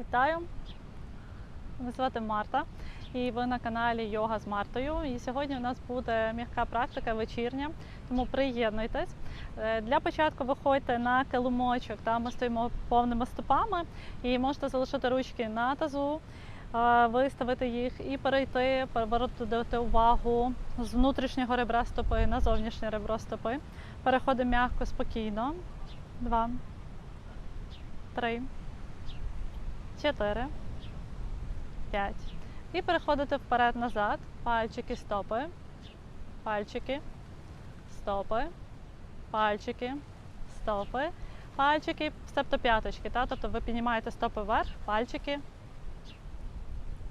Вітаю! Мене звати Марта, і ви на каналі Йога з Мартою. І сьогодні у нас буде м'яка практика вечірня, тому приєднуйтесь. Е, Для початку виходьте на килимочок, там ми стоїмо повними стопами і можете залишити ручки на тазу, е, виставити їх і перейти, перевернути увагу з внутрішнього ребра стопи на зовнішнє ребро стопи. Переходимо м'яко, спокійно. Два, три, чотири. 5. І переходите вперед-назад. Пальчики, стопи. Пальчики, стопи. Пальчики, стопи. Пальчики, тобто п'яточки. Тобто ви піднімаєте стопи вверх, пальчики,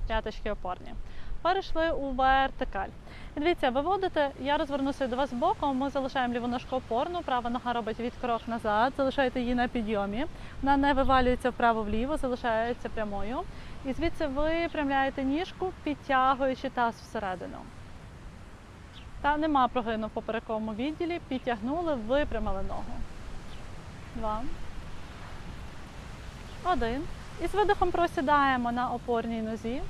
п'яточки опорні. Перейшли у вертикаль. Дивіться, виводите, я розвернуся до вас боком, ми залишаємо ліву ножку опорну, права нога робить відкрок назад, залишаєте її на підйомі. Вона не вивалюється вправо-вліво, залишається прямою. І звідси випрямляєте ніжку, підтягуючи таз всередину. Та нема прогину в поперековому відділі. Підтягнули, випрямили ногу. Два. Один. І з видихом просідаємо на опорній нозі.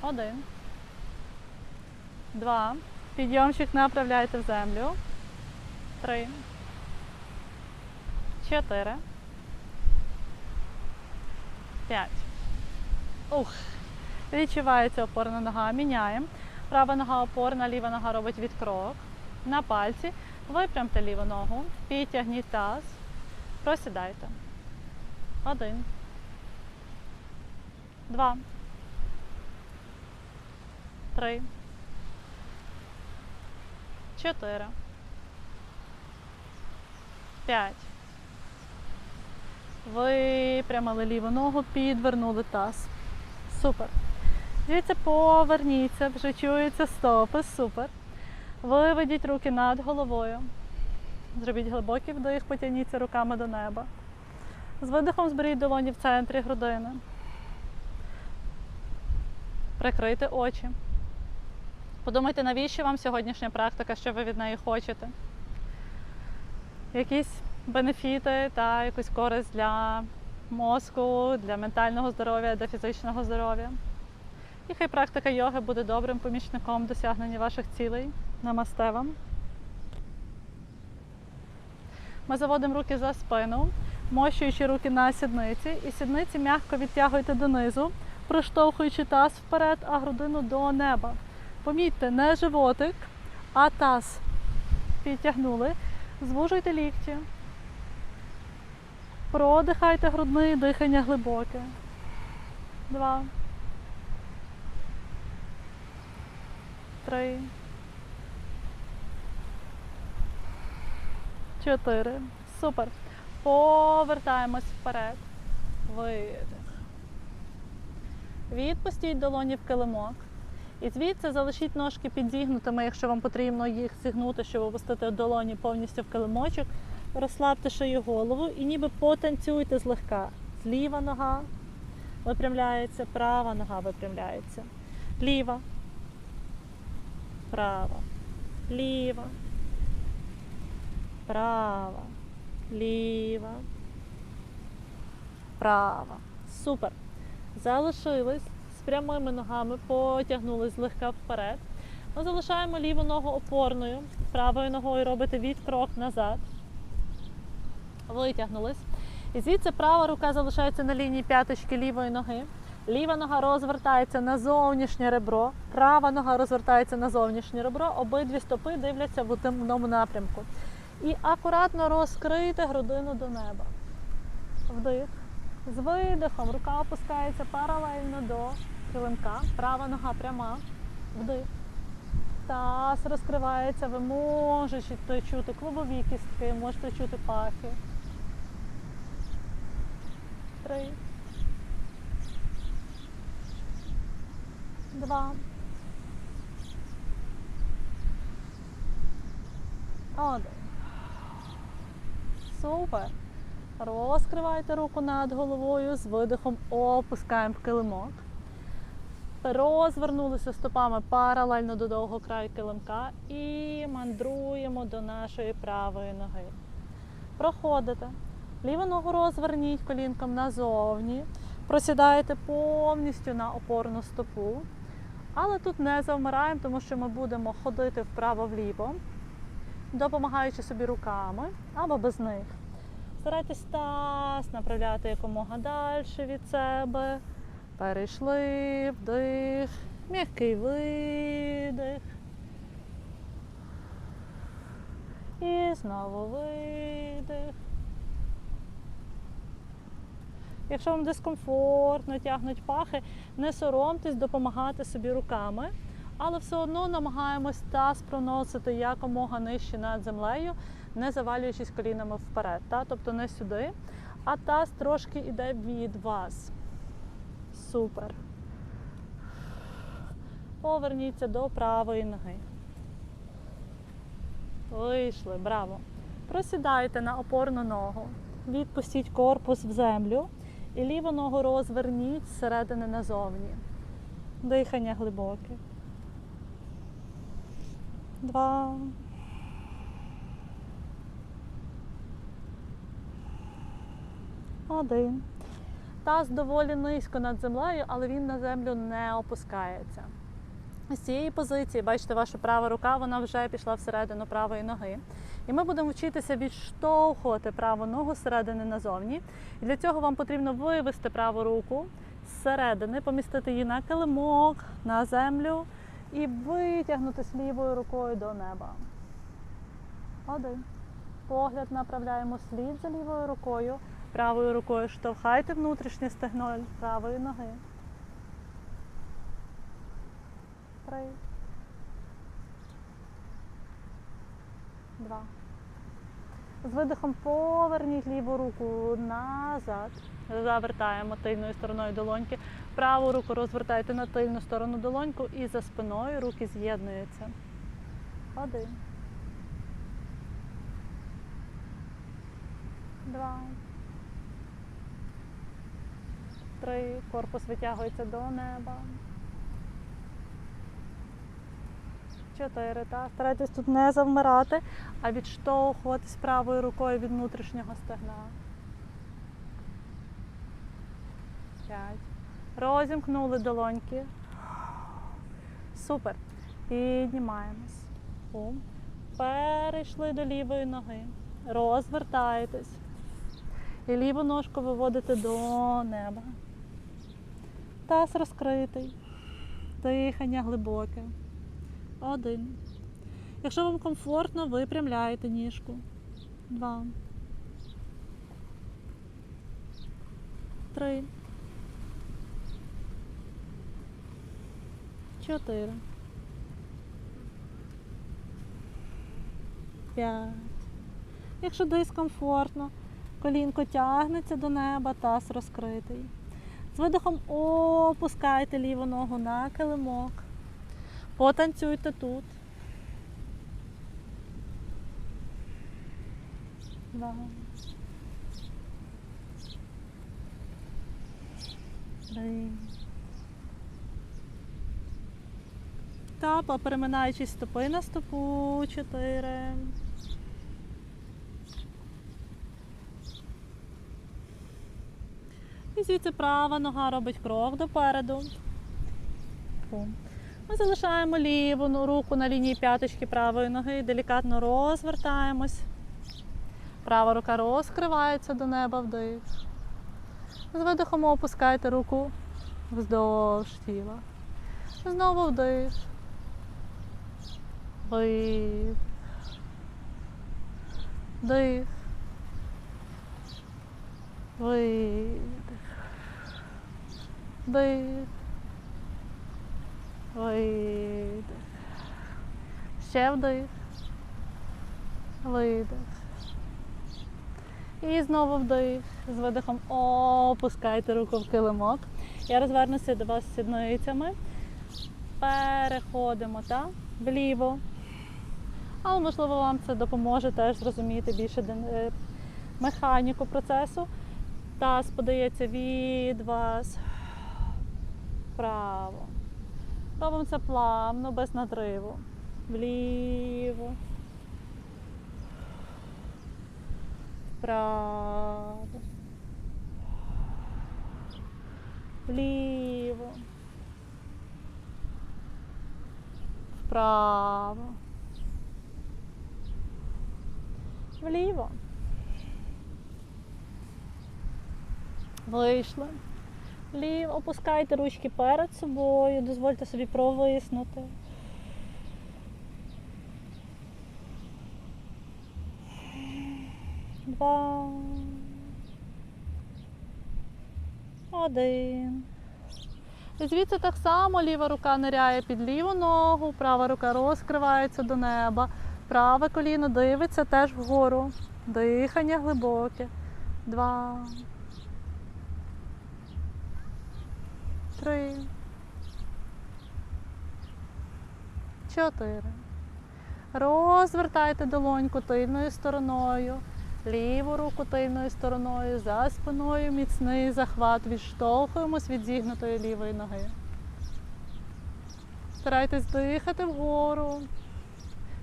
Один. Два. Підйомчик направляйте в землю. Три. Чотири. П'ять. Ух. Відчувається опорна нога. Міняємо. Права нога опорна, ліва нога робить відкрок. На пальці. Випрямте ліву ногу. Підтягніть таз. Просідайте. Один. Два. Три. Чотири. П'ять. Випрямили ліву ногу, підвернули таз. Супер. Дивіться, поверніться, вже чуються стопи. Супер. Виведіть руки над головою. Зробіть глибокий вдих, потягніться руками до неба. З видихом зберіть долоні в центрі грудини. Прикрийте очі. Подумайте, навіщо вам сьогоднішня практика, що ви від неї хочете. Якісь бенефіти та якусь користь для мозку, для ментального здоров'я, для фізичного здоров'я. І хай практика йоги буде добрим помічником досягнення ваших цілей. Намасте вам. Ми заводимо руки за спину, мощуючи руки на сідниці, і сідниці м'яко відтягуйте донизу, проштовхуючи таз вперед, а грудину до неба. Помітьте, не животик, а таз. Підтягнули. Звужуйте лікті. Продихайте грудне дихання глибоке. Два. Три. Чотири. Супер. Повертаємось вперед. Видих. Відпустіть долоні в килимок. І звідси залишіть ножки підзігнутими, якщо вам потрібно їх зігнути, щоб опустити долоні повністю в килимочок. Розслабте шию голову і ніби потанцюйте злегка. Зліва нога випрямляється, права нога випрямляється. Ліва. Права. Ліва. Права. Ліва. Права. Супер. Залишились прямими ногами, потягнулись злегка вперед. Ми залишаємо ліву ногу опорною, правою ногою робите відкрок назад. Витягнулись. І звідси права рука залишається на лінії п'яточки лівої ноги. Ліва нога розвертається на зовнішнє ребро, права нога розвертається на зовнішнє ребро, обидві стопи дивляться в одному напрямку. І акуратно розкрийте грудину до неба. Вдих. З видихом рука опускається паралельно до килимка. Права нога пряма. Вдих. Таз розкривається, ви можете чути клубові кістки, можете чути пахи. Три. Два. Один. Супер. Розкривайте руку над головою, з видихом опускаємо в килимок. Розвернулися стопами паралельно до довгого краю килимка і мандруємо до нашої правої ноги. Проходите. Ліву ногу розверніть колінком назовні. Просідаєте повністю на опорну стопу. Але тут не завмираємо, тому що ми будемо ходити вправо-вліво, допомагаючи собі руками або без них. Старайтесь таз направляти якомога далі від себе. Перейшли, вдих, м'який видих. І знову видих. Якщо вам дискомфортно тягнуть пахи, не соромтесь допомагати собі руками, але все одно намагаємось таз проносити якомога нижче над землею, не завалюючись колінами вперед. Та? Тобто не сюди, а таз трошки йде від вас. Супер. Поверніться до правої ноги. Вийшли, браво. Просідайте на опорну ногу. Відпустіть корпус в землю і ліву ногу розверніть зсередини назовні. Дихання глибоке. Два. Один. Таз доволі низько над землею, але він на землю не опускається. З цієї позиції, бачите, ваша права рука вона вже пішла всередину правої ноги. І ми будемо вчитися відштовхувати праву ногу зсередини назовні. І для цього вам потрібно вивести праву руку зсередини, помістити її на килимок, на землю і витягнутися лівою рукою до неба. Один. Погляд направляємо слід за лівою рукою. Правою рукою штовхайте внутрішнє стегно правої ноги. Три. Два. З видихом поверніть ліву руку назад. Завертаємо тильною стороною долоньки. Праву руку розвертайте на тильну сторону долоньку і за спиною руки з'єднуються. Один. Два. Три. Корпус витягується до неба. Чотири. Так. Старайтесь тут не завмирати, а відштовхуватись правою рукою від внутрішнього стегна. П'ять. Розімкнули долоньки. Супер. Піднімаємось. Бум. Перейшли до лівої ноги. Розвертаєтесь. І ліву ножку виводите до неба. Таз розкритий. Дихання глибоке. Один. Якщо вам комфортно, випрямляєте ніжку. Два. Три. Чотири. П'ять. Якщо дискомфортно, колінко тягнеться до неба, таз розкритий. З видихом опускайте ліву ногу на килимок. Потанцюйте тут. Два. Три. Та, переминаючись стопи на стопу. Чотири. Звідси права нога робить крок допереду. Ми залишаємо ліву руку на лінії п'яточки правої ноги, делікатно розвертаємось. Права рука розкривається до неба вдих. З видихом опускайте руку вздовж тіла. Знову вдих. Вдих. Вдих. Видих. Вдих. Видих. Ще вдих. Видих. І знову вдих. З видихом опускайте руку в килимок. Я розвернуся до вас сідницями. Переходимо так, вліво. Але, можливо, вам це допоможе теж зрозуміти більше е, механіку процесу. Таз подається від вас вправо. Робимо це плавно, без надриву. Вліво. Вправо. Вліво. Вправо. Вліво. Вийшли. Вліво. Опускайте ручки перед собою. Дозвольте собі провиснути. Два. Один. І звідси так само ліва рука ниряє під ліву ногу, права рука розкривається до неба, праве коліно дивиться теж вгору. Дихання глибоке. Два. Три. Чотири. Розвертайте долоньку тильною стороною. Ліву руку тильною стороною, за спиною міцний захват. Відштовхуємось від зігнутої лівої ноги. Старайтесь дихати вгору.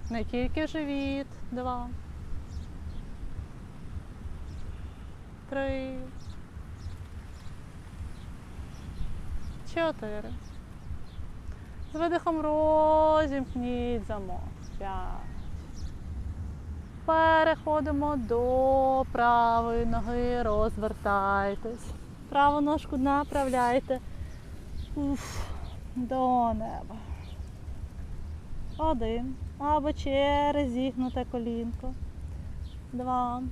Не тільки живіт. Два. Три. Чотири. З видихом розімкніть замок. П'ять. Переходимо до правої ноги, розвертайтесь. Праву ножку направляйте Уф, до неба. Один. Або через зігнуте колінко. Два.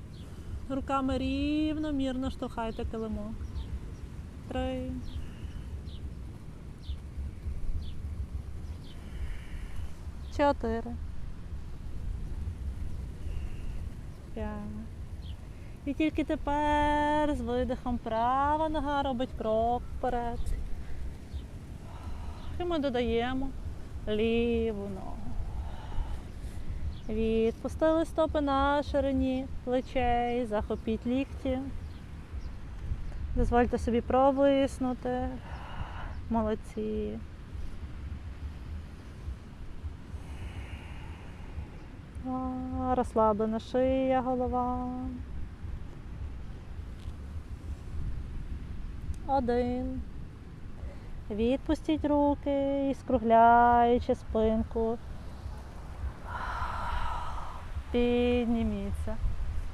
Руками рівномірно штовхайте килимок. Три. Чотири. П'ять. І тільки тепер з видихом права нога робить крок вперед. І ми додаємо ліву ногу. Відпустили стопи на ширині плечей, захопіть лікті. Дозвольте собі провиснути. Молодці. Розслаблена шия, голова. Один. Відпустіть руки і скругляючи спинку. Підніміться.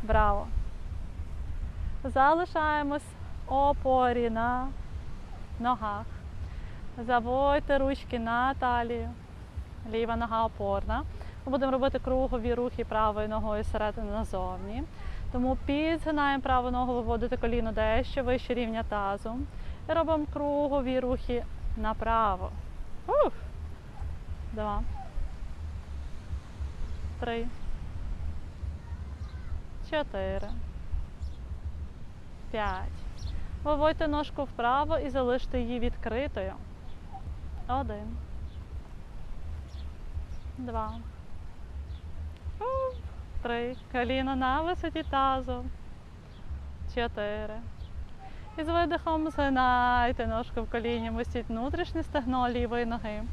Браво. Залишаємось опорі на ногах. Заводьте ручки на талію. Ліва нога опорна. Ми будемо робити кругові рухи правою ногою зсередини назовні. Тому підзгинаємо праву ногу, виводити коліно дещо вище рівня тазу. І робимо кругові рухи направо. Ух. Два. Три. Чотири. П'ять. Виводьте ножку вправо і залиште її відкритою. Один. Два. Три. Коліно на висоті тазу. Чотири. І з видихом згинайте ножку в коліні, містіть внутрішнє стегно лівої ноги.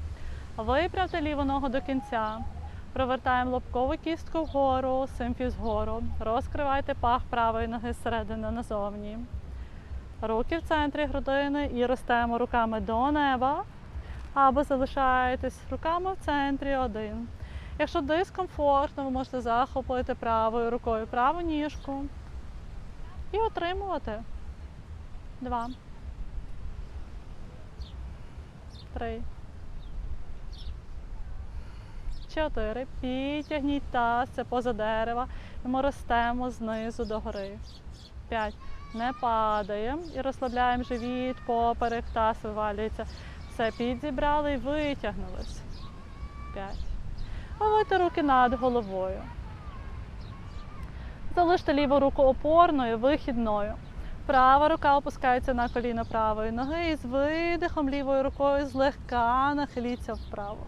Виправте ліву ногу до кінця. Провертаємо лобкову кістку вгору, симфіз вгору. Розкривайте пах правої ноги зсередини назовні. Руки в центрі грудини і ростемо руками до неба. Або залишаєтесь руками в центрі один. Якщо дискомфортно, ви можете захопити правою рукою праву ніжку і отримувати. Два. Три. Чотири. Підтягніть таз, це поза дерева. І ми ростемо знизу до гори. П'ять. Не падаємо і розслабляємо живіт, поперек, таз вивалюється. Все, підзібрали і витягнулись. П'ять. Виводьте руки над головою. Залиште ліву руку опорною, вихідною. Права рука опускається на коліно правої ноги і з видихом лівою рукою злегка нахиліться вправо.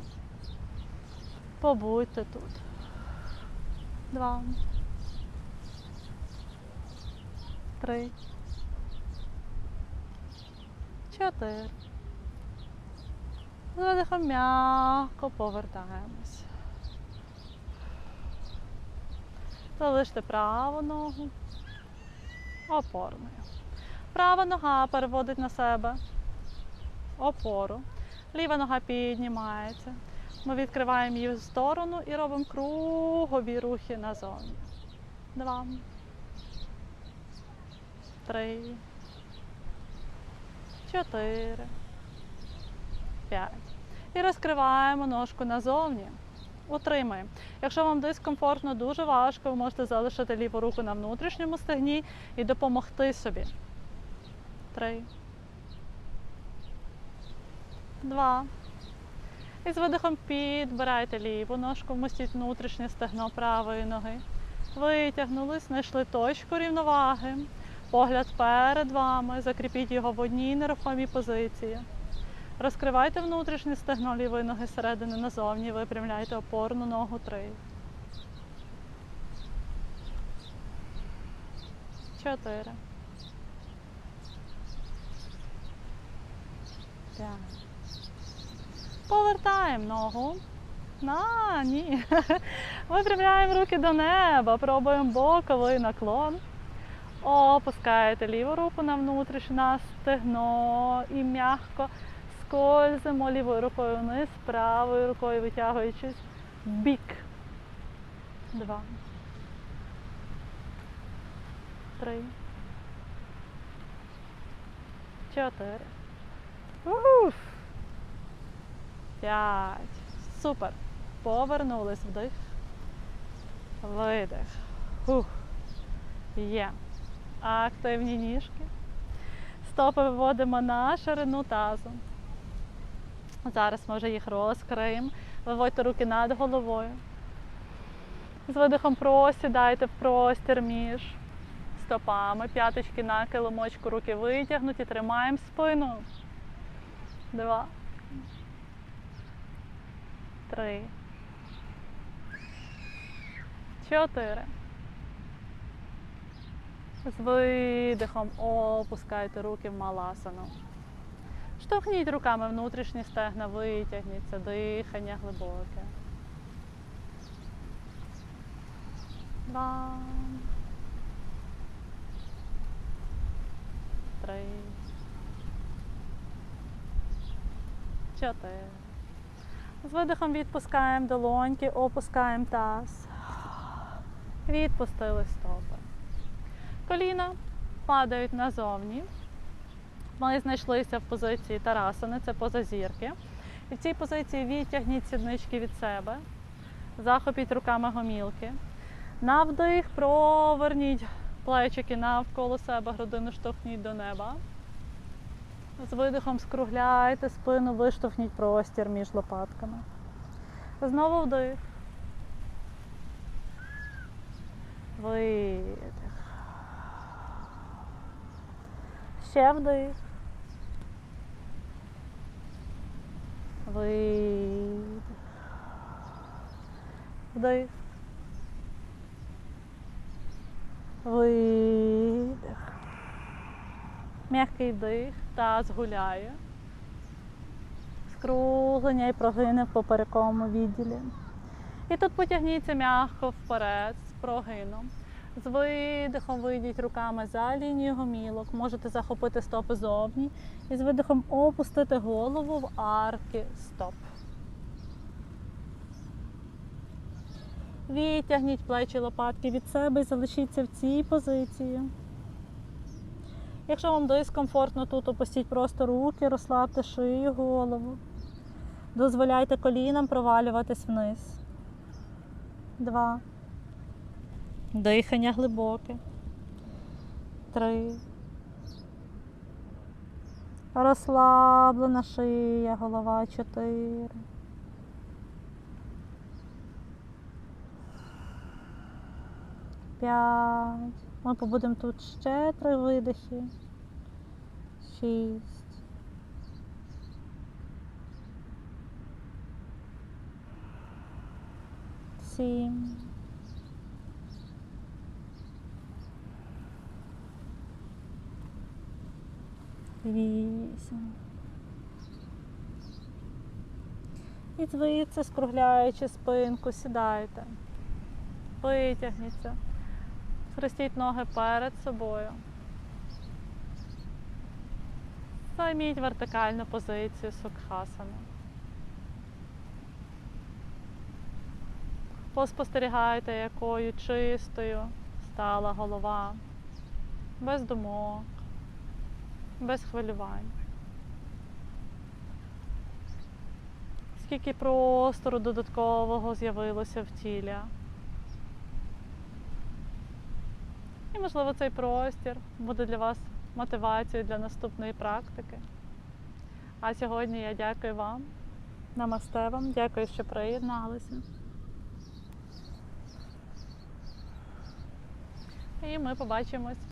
Побудьте тут. Два. Три. Чотири. З видихом м'яко повертаємось. Залиште праву ногу опорною. Права нога переводить на себе опору. Ліва нога піднімається. Ми відкриваємо її в сторону і робимо кругові рухи назовні. Два. Три. Чотири. П'ять. І розкриваємо ножку назовні. Утримаємо. Якщо вам дискомфортно, дуже важко, ви можете залишити ліву руку на внутрішньому стегні і допомогти собі. Три. Два. І з видихом підбирайте ліву ножку, вмостіть внутрішнє стегно правої ноги. Витягнулись, знайшли точку рівноваги. Погляд перед вами. Закріпіть його в одній нерухомій позиції. Розкривайте внутрішнє стегно лівої ноги зсередини назовні, випрямляйте опорну ногу три. Чотири. П'ять. Повертаємо ногу. На, ні. Випрямляємо руки до неба, пробуємо боковий наклон. Опускаєте ліву руку на внутрішнє стегно і м'яко скользимо лівою рукою вниз, правою рукою витягуючись в бік. Два. Три. Чотири. Уф. П'ять. Супер. Повернулись вдих. Видих. Фух. Є. Активні ніжки. Стопи виводимо на ширину тазу. Зараз ми вже їх розкриємо. Виводьте руки над головою. З видихом просідайте в простір між стопами. П'яточки на килимочку, руки витягнуті, тримаємо спину. Два. Три. Чотири. З видихом опускайте руки в маласану. Штовхніть руками внутрішні стегна, витягніться, дихання глибоке. Два. Три. Чотири. З видихом відпускаємо долоньки, опускаємо таз. Відпустили стопи. Коліна падають назовні. Ми знайшлися в позиції Тарасани, це поза зірки. І в цій позиції відтягніть сіднички від себе, захопіть руками гомілки. На вдих проверніть плечики навколо себе, грудину штовхніть до неба. З видихом скругляйте спину, виштовхніть простір між лопатками. Знову вдих. Видих. Вдих. Видих. Вдих. Видих. М'який вдих, таз гуляє. Скруглення і прогини в поперековому відділі. І тут потягніться м'яко вперед з прогином. З видихом вийдіть руками за лінію гомілок, можете захопити стопи зовні і з видихом опустити голову в арки стоп. Відтягніть плечі лопатки від себе і залишіться в цій позиції. Якщо вам дискомфортно тут, опустіть просто руки, розслабте шию, голову. Дозволяйте колінам провалюватись вниз. Два. Дихання глибоке. Три. Розслаблена шия, голова. Чотири. П'ять. Ми побудемо тут ще три видихи. Шість. Сім. Вісім. І звідси, скругляючи спинку, сідайте. Витягніться. Схрестіть ноги перед собою. Займіть вертикальну позицію сукхасани. Поспостерігайте, якою чистою стала голова, без думок, без хвилювань. Скільки простору додаткового з'явилося в тілі. І, можливо, цей простір буде для вас мотивацією для наступної практики. А сьогодні я дякую вам. Намасте вам. Дякую, що приєдналися. І ми побачимось